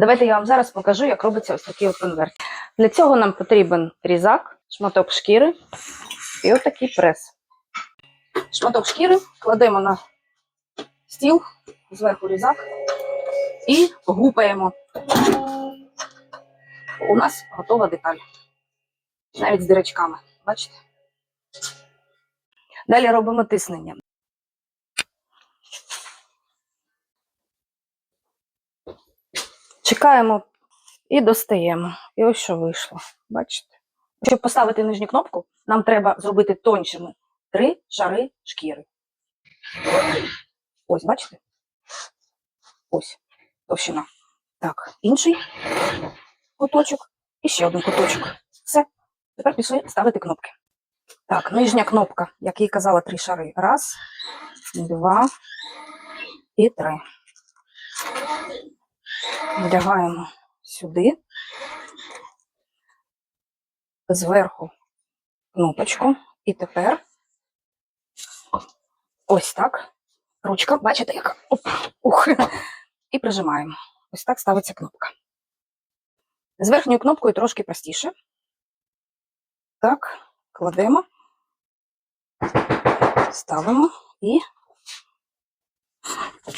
Давайте я вам зараз покажу, як робиться ось такий конверт. Для цього нам потрібен різак, шматок шкіри і отакий прес. Шматок шкіри кладемо на стіл, зверху різак і гупаємо. У нас готова деталь. Навіть з дирочками. Бачите? Далі робимо тиснення. Чекаємо і достаємо. І ось що вийшло. Бачите? Щоб поставити нижню кнопку, нам треба зробити тоншими три шари шкіри. Ось, бачите? Ось товщина. Так, інший куточок і ще один куточок. Все. Тепер пішли ставити кнопки. Так, нижня кнопка, як і казала, три шари. Раз, два і три. Вдягаємо сюди. Зверху кнопочку. І тепер ось так. Ручка, бачите, яка? Оп, ух. І прижимаємо. Ось так ставиться кнопка. З верхньою кнопкою трошки простіше. Так, кладемо, ставимо і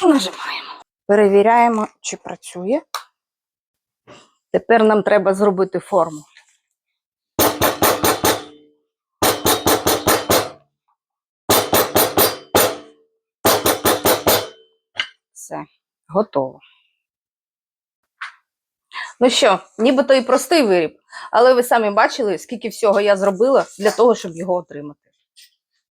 нажимаємо. Перевіряємо, чи працює. Тепер нам треба зробити форму. Все, готово. Ну що, нібито і простий виріб, але ви самі бачили, скільки всього я зробила для того, щоб його отримати.